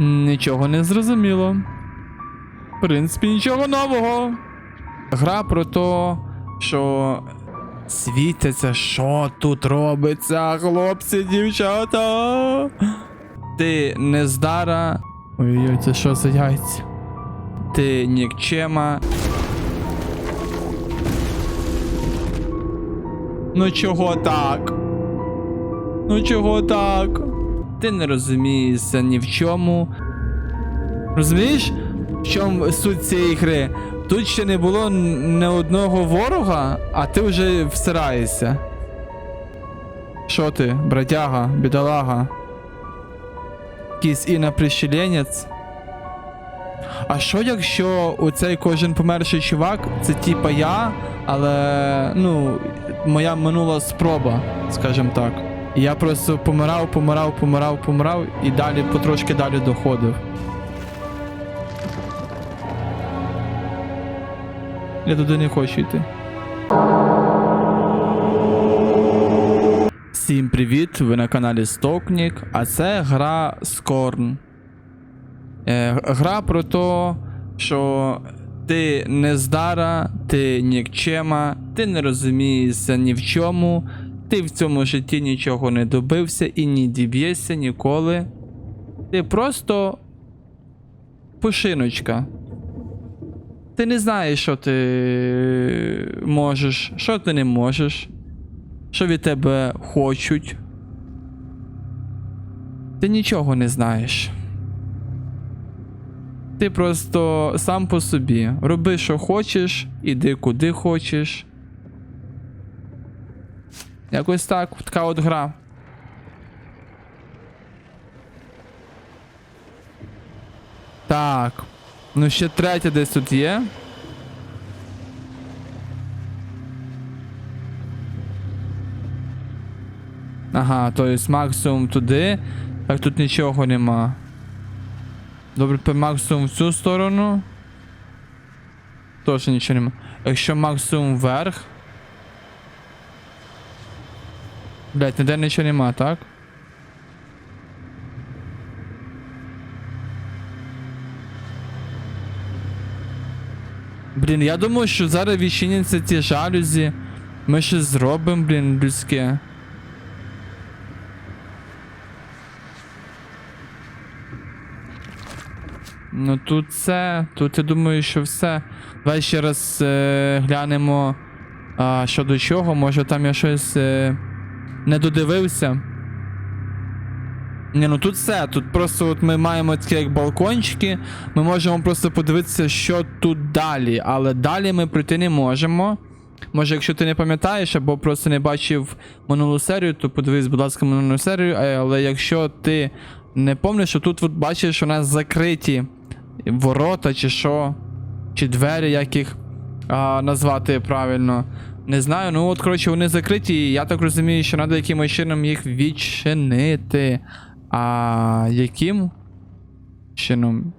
Нічого не зрозуміло. В принципі, нічого нового. Гра про те, що світиться, що тут робиться, хлопці, дівчата. Ти не здара. Ой-ой, це що за яйця? Ти нікчема. Ну чого так? Ну чого так? Ти не розумієшся ні в чому. Розумієш, в чому суть цієї гри? Тут ще не було н- не одного ворога, а ти вже всираєшся. Що ти, бродяга, бідолага? Якийсь іноприщеленець? А що якщо оцей кожен померший чувак, це типа я, але ну, моя минула спроба, скажімо так. Я просто помирав, помирав, помирав, помирав і далі потрошки далі доходив. Я туди не хочу йти. Всім привіт! Ви на каналі Стокнік, а це гра Скорн. Е, гра про те, що ти не здара, ти нікчема, ти не розумієшся ні в чому, ти в цьому житті нічого не добився і не діб'єшся ніколи. Ти просто пушиночка. Ти не знаєш, що ти можеш, що ти не можеш, що від тебе хочуть. Ти нічого не знаєш. Ти просто сам по собі. Роби, що хочеш, іди куди хочеш. Якось так, така от гра. Так. Ну, ще третя десь тут є. Ага, то є максимум туди. Так тут нічого нема. Добре, тепер максимум в цю сторону. Теж нічого нема. Якщо максимум вверх. Блять, ніде нічого нема, так? Блін, я думаю, що зараз відчиняться ці жалюзі. Ми щось зробимо, блін, людське. Ну тут все. Тут я думаю, що все. Давай ще раз е, глянемо а, що до чого. Може там я щось е, не додивився. Ні, ну тут все. Тут просто от ми маємо такі як балкончики. Ми можемо просто подивитися, що тут далі. Але далі ми пройти не можемо. Може, якщо ти не пам'ятаєш або просто не бачив минулу серію, то подивись, будь ласка, минулу серію. Е, Але якщо ти не пам'ятаєш, що тут от бачиш, у нас закриті ворота, чи що, чи двері, як їх а, назвати правильно. Не знаю, ну от, коротше, вони закриті, і я так розумію, що треба якимось чином їх відчинити. А яким чином?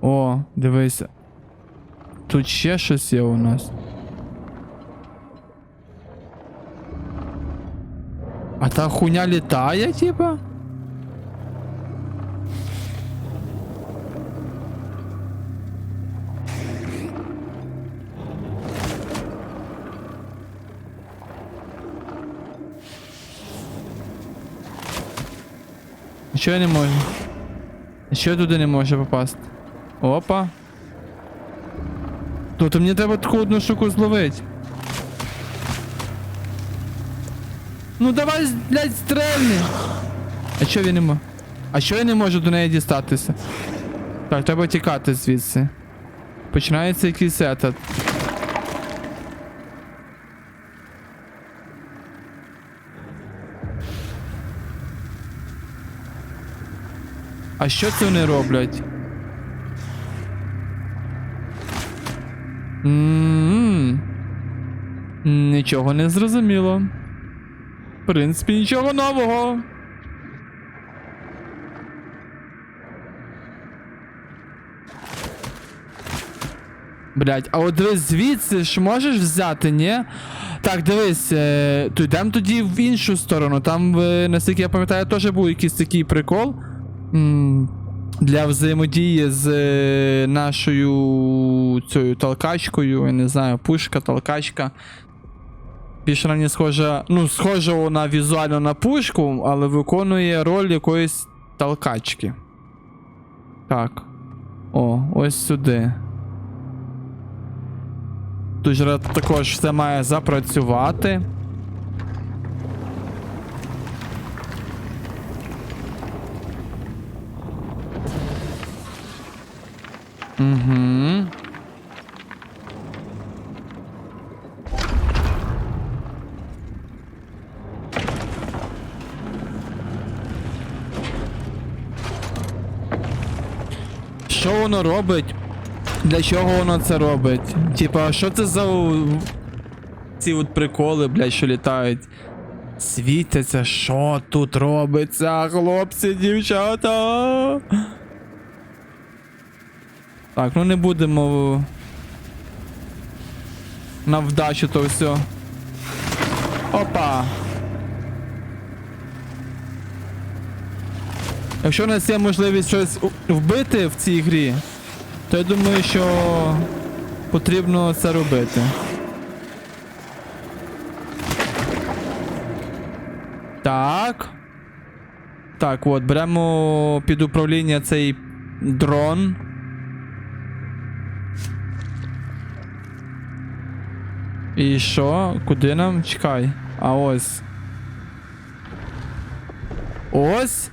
О, дивися. Тут ще щось є у нас. А та хуйня літає, типа? Нічого не можу. Нічого туди не може попасти. Опа. Тут мені треба таку одну штуку зловити. Ну давай, блядь, стрельни. А чого він не може? А чого я не можу до неї дістатися? Так, треба тікати звідси. Починається якийсь етат. А що це вони роблять? М-м-м. Нічого не зрозуміло. В принципі, нічого нового. Блять, а от дивись звідси ж можеш взяти, ні? Так, дивись, е, то йдемо тоді в іншу сторону. Там, е, наскільки я пам'ятаю, теж був якийсь такий прикол. Для взаємодії з е, нашою цією толкачкою, я не знаю, пушка, толкачка. Більше на не схожа, ну, схожа вона візуально на пушку, але виконує роль якоїсь толкачки. Так. О, ось сюди. Тут же також все має запрацювати. Угу. Що воно робить? Для чого воно це робить? Типа, що це за ці от приколи, блядь, що літають? Світяться, що тут робиться, хлопці, дівчата? Так, ну не будемо на вдачу то все. Опа. Якщо у нас є можливість щось вбити в цій грі, то я думаю, що потрібно це робити. Так. Так, от, беремо під управління цей дрон. І що? Куди нам? Чекай. А ось. Ось.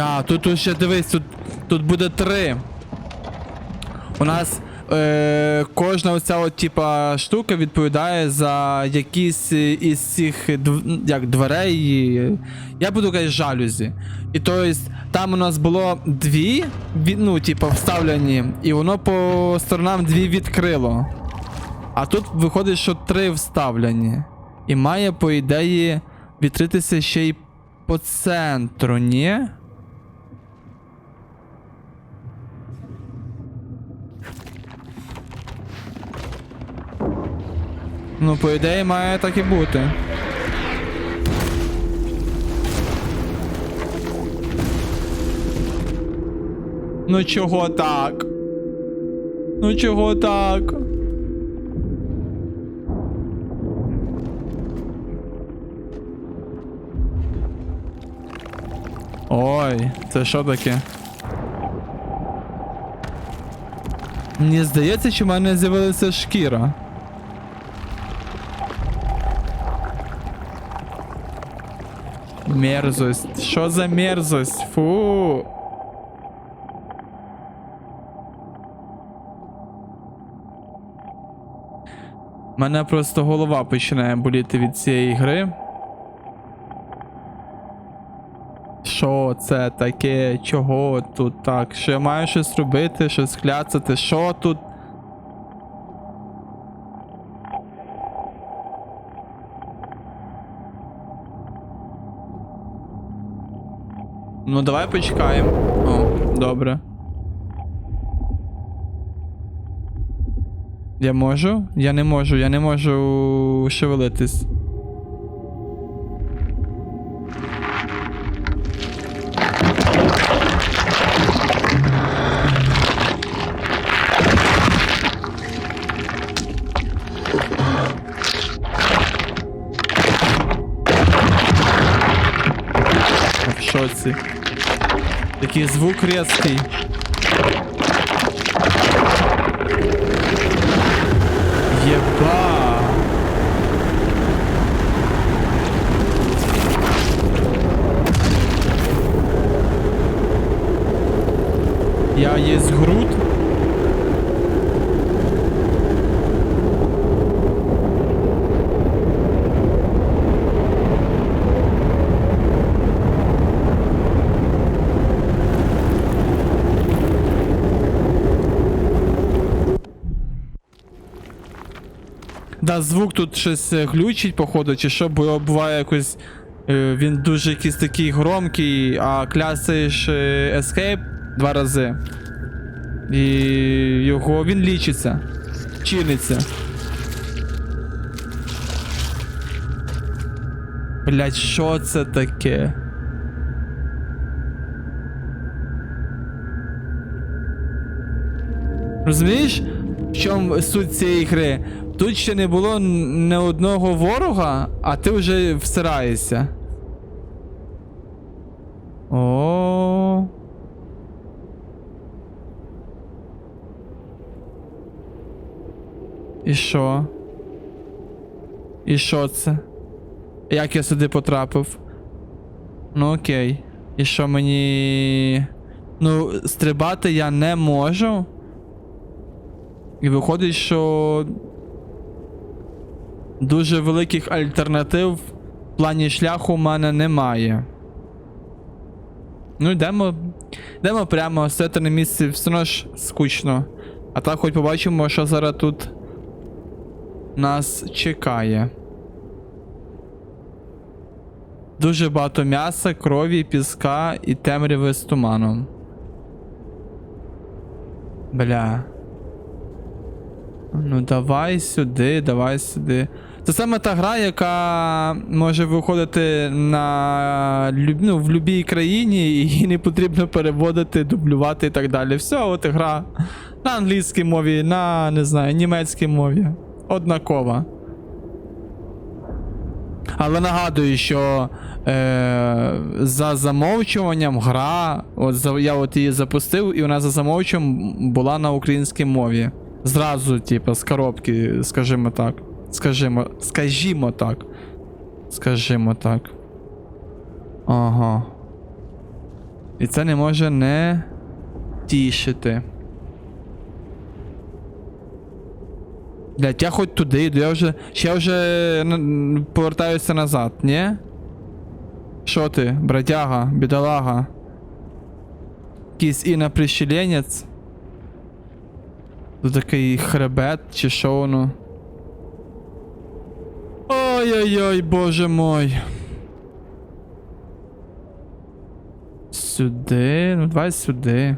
А, тут, ще дивись, тут, тут буде три. У нас е, кожна оця от, типа, штука відповідає за якісь е, із цих як, дверей. Я буду казати жалюзі. І то есть, там у нас було дві, ну, типа, вставлені, і воно по сторонам дві відкрило. А тут виходить, що три вставлені. І має, по ідеї, відкритися ще й по центру, ні? Ну, по ідеї, має так і бути. Ну чого так? Ну чого так? Ой, це що таке? Мені здається, що в мене з'явилася шкіра. Мерзость. Що за мерзость? Фу. Мене просто голова починає боліти від цієї гри. Що це таке? Чого тут так? Що я маю щось робити, щось кляцати? Що тут? Ну, давай почекаємо. О, добре. Я можу? Я не можу, я не можу шевелитись. Шоці. Такий звук різкий. Єба. Я есть груд. Звук тут щось е, глючить, походу, чи що, бо буває якось. е, Він дуже якийсь такий громкий, а клясаєш е, Escape два рази. І його він лічиться. Чиниться. Блять, що це таке? Розумієш, в чому суть цієї гри? Тут ще не було не одного ворога, а ти вже всираєшся. О. І що? І що це? Як я сюди потрапив? Ну окей. І що мені. Ну, стрибати я не можу. І виходить, що. Дуже великих альтернатив в плані шляху в мене немає. Ну, йдемо. Йдемо прямо, сидіти на місці все одно ж скучно. А так хоч побачимо, що зараз тут нас чекає. Дуже багато м'яса, крові, піска і темряви з туманом. Бля. Ну давай сюди, давай сюди. Це саме та гра, яка може виходити на ну, в будь-якій країні, і не потрібно переводити, дублювати і так далі. Все, от гра на англійській мові, на не знаю, німецькій мові. Однакова. Але нагадую, що е, за замовчуванням гра, от за, я от її запустив, і вона за замовчуванням була на українській мові. Зразу, типу, з коробки, скажімо так. Скажімо, скажімо так. Скажімо так. Ага. І це не може не тішити. Блять, я хоч туди йду, я вже. Ще вже повертаюся назад, ні? Що ти, бродяга, бідолага? Якийсь іноприщеленець? Тут такий хребет, чи що воно? Ой-ой-ой, боже мой. Сюди, ну давай сюди.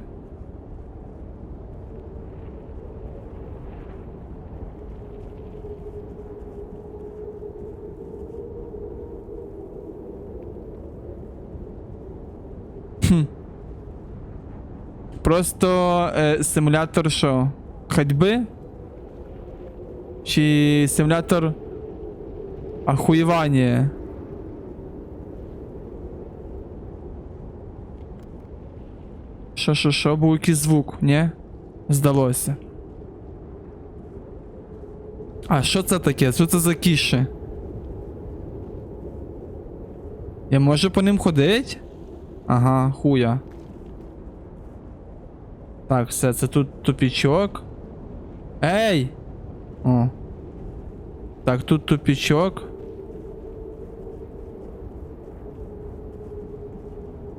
Просто е, симулятор що? Ходьби? Чи симулятор що, що, був якийсь звук, ні? Здалося. А що це таке? Що це за кіші? Я можу по ним ходити? Ага, хуя. Так, все, це тут тупічок. Ей! О. Так, тут тупічок.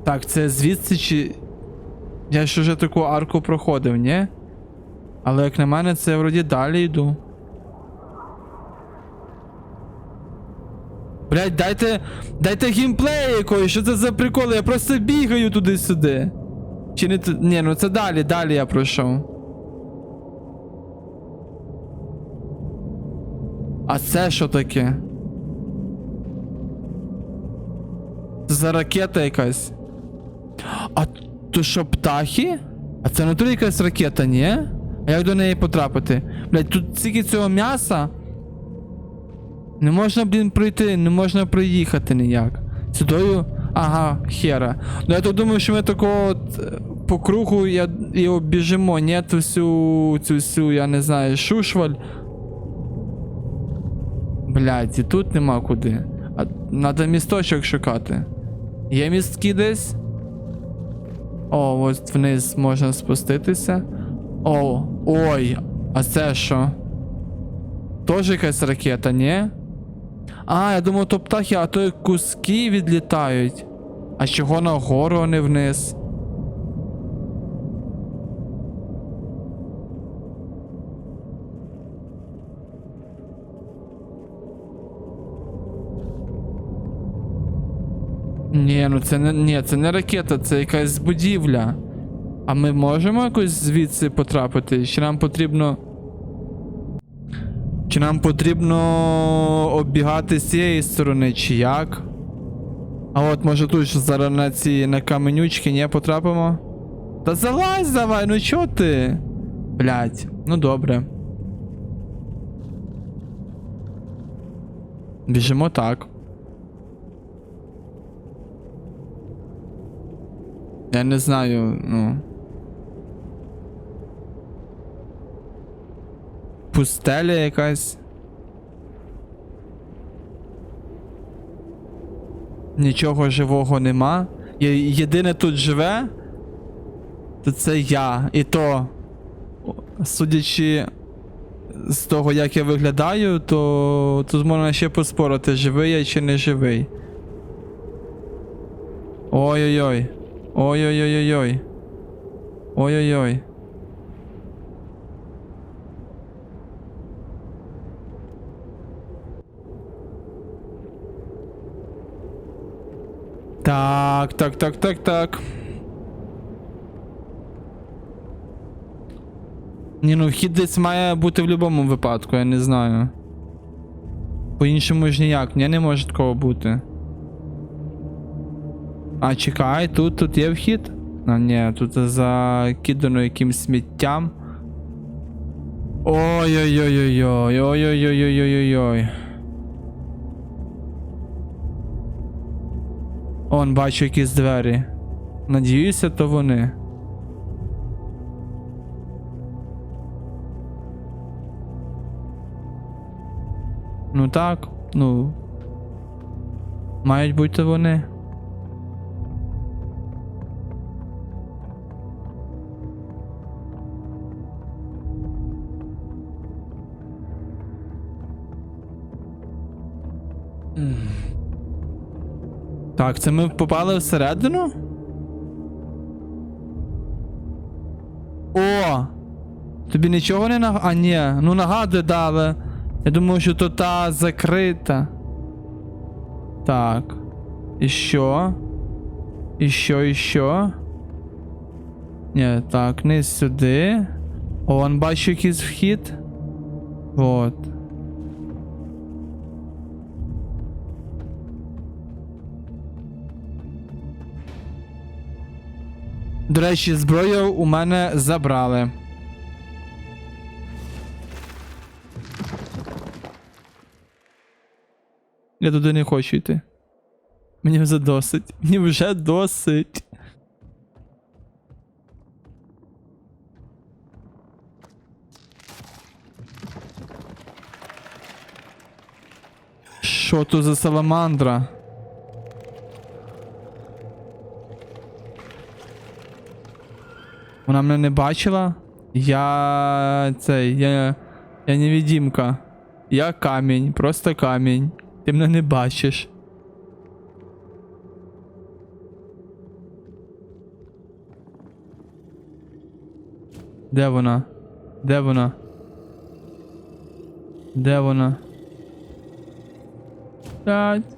Так, це звідси чи. Я ж уже таку арку проходив, ні? Але як на мене, це вроді далі йду. Блять, дайте. Дайте геймплей якої, що це за приколи? Я просто бігаю туди-сюди. Чи не Ні, ну це далі, далі я пройшов. А це що таке? Це за ракета якась. А то що птахи? А це натурі якась ракета, ні? А як до неї потрапити? Блять, тут стільки цього м'яса. Не можна, блін, пройти, не можна проїхати ніяк. Сюдою. Ага, хера. Ну я то думаю, що ми такого от е, по кругу я, і обіжимо. Ні, всю, цю всю, я не знаю, шушваль. Блять, і тут нема куди. А надо місточок шукати. Є містки десь? О, ось вниз можна спуститися. О, ой, а це що? Тож якась ракета, ні? А, я думав, то птахи, а то куски відлітають. А чого нагору, а не вниз? Ні, ну це не ні, це не ракета, це якась будівля. А ми можемо якось звідси потрапити? Чи нам потрібно. Чи нам потрібно оббігати з цієї сторони, чи як? А от може тут ж зараз на ці на каменючки не потрапимо? Та залазь давай, ну чо ти? Блять, ну добре. Біжимо так. Я не знаю, ну. Пустеля якась. Нічого живого нема. Є- Єдине тут живе, то це я. І то, судячи з того, як я виглядаю, то тут можна ще поспорити, живий я чи не живий. Ой-ой-ой. Ой-ой-ой-ой-ой. Ой-ой-ой. Так, так, так, так, так. Ні, ну вхід десь має бути в будь-якому випадку, я не знаю. По-іншому ж ніяк, ні, не може такого бути. А, чекай, тут, тут є вхід? А, ні, тут закидано якимсь сміттям. Ой-ой-ой-ой-ой, ой-ой-ой-ой-ой-ой. Он, бачу якісь двері. Надіюся, то вони. Ну так, ну. Мають бути вони. Так, це ми попали всередину? О! Тобі нічого не наг... А, ні, ну нагадує, да, але. Я думаю, що то та закрита. Так. І що? І що, і що? Ні, так, не сюди. О, он бачу якийсь вхід. Вот. До речі, зброю у мене забрали. Я туди не хочу йти. Мені вже досить. Мені вже досить. Що тут за саламандра? Вона мене не бачила. Я цей. Я. Я невидимка. Я камінь, просто камінь. Ти мене не бачиш. Де вона? Де вона? Де вона? Блядь.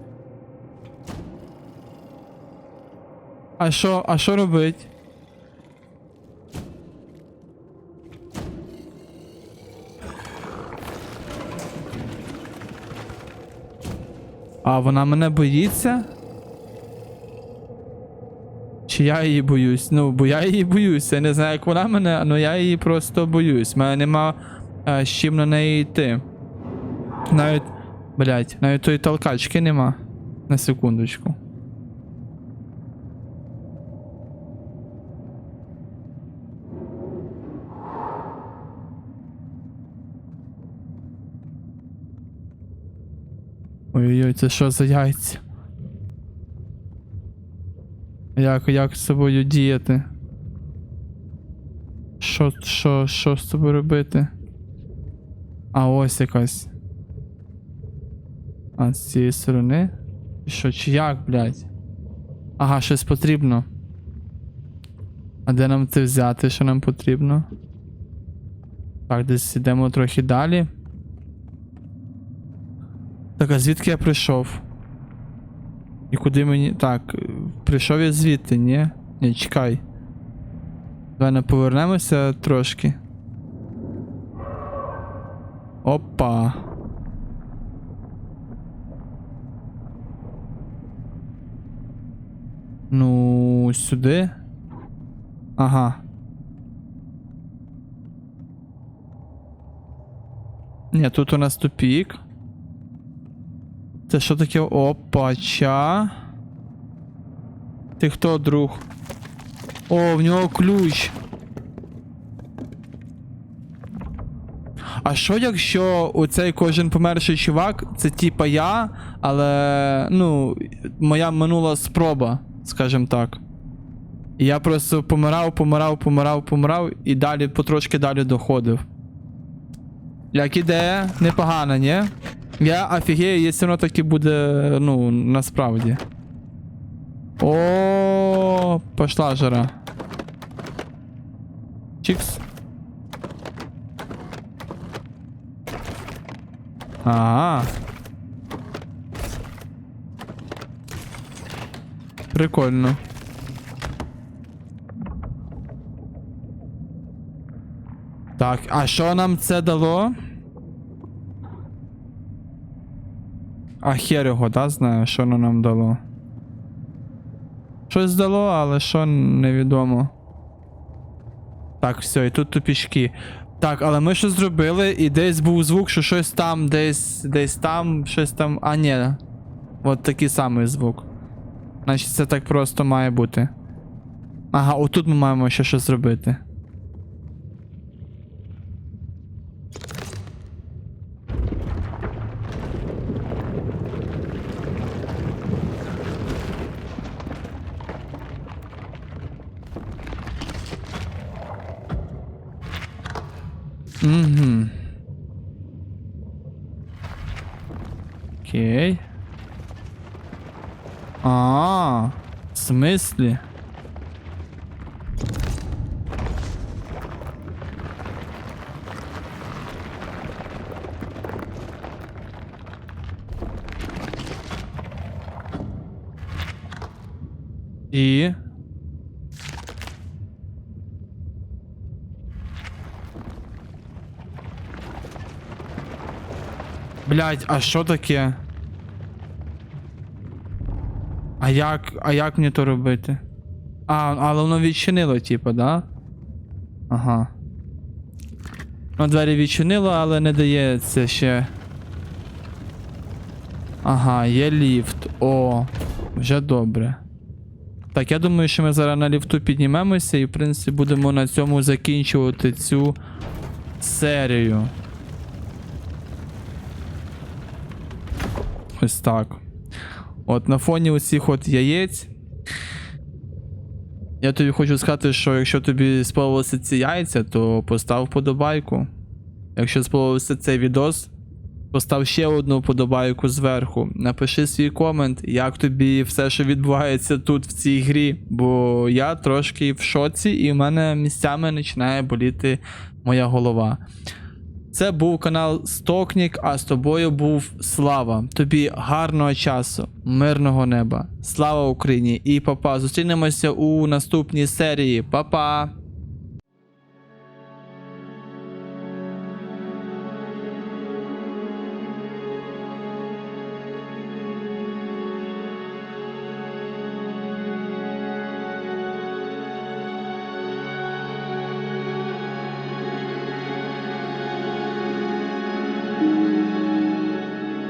А що, а що робить? А вона мене боїться? Чи я її боюсь? Ну, бо я її боюсь. Я не знаю, як вона мене, але я її просто боюсь. У мене нема е, з чим на неї йти. Навіть. Блять, навіть тої толкачки нема. На секундочку. Ой-ой-ой, це що за яйця? Як, як з собою діяти? Що, що, що з собою робити? А ось якась. А з цієї сторони? Що, чи як, блядь? Ага, щось потрібно. А де нам це взяти, що нам потрібно? Так, десь йдемо трохи далі. Так, а звідки я прийшов? І куди мені. Так, прийшов я звідти, ні? Ні, чекай. Давай не повернемося трошки. Опа. Ну, сюди. Ага. Ні, тут у нас тупік. Це що таке? Опача. Ти хто, друг? О, в нього ключ. А що якщо оцей кожен померший чувак, це типа я, але ну, моя минула спроба, скажімо так. Я просто помирав, помирав, помирав, помирав і далі потрошки далі доходив. Як ідея, непогана, ні? Я офігею, якщо воно таки буде, ну, насправді. О, пошла жара. Чікс. Ага. Прикольно. Так, а що нам це дало? А хер його, да, знаю, що воно нам дало. Щось дало, але що невідомо. Так, все, і тут тупічки. Так, але ми щось зробили, і десь був звук, що щось там, десь, десь там, щось там. А, ні. От такий самий звук. Значить, це так просто має бути. Ага, отут ми маємо ще щось зробити. Угу. Окей. А, в смысле? Блять, а що таке? А як. А як мені то робити? А, але воно відчинило, типу, да? Ага. Ну, двері відчинило, але не дає це ще. Ага, є ліфт. О, вже добре. Так, я думаю, що ми зараз на ліфту піднімемося і, в принципі, будемо на цьому закінчувати цю серію. Ось так. От на фоні усіх от яєць. Я тобі хочу сказати, що якщо тобі сподобалися ці яйця, то постав вподобайку. Якщо сподобався цей відос, постав ще одну вподобайку зверху. Напиши свій комент, як тобі все, що відбувається тут в цій грі. Бо я трошки в шоці, і в мене місцями починає боліти моя голова. Це був канал Стокнік, а з тобою був Слава. Тобі гарного часу, мирного неба. Слава Україні і папа. Зустрінемося у наступній серії. Па-па!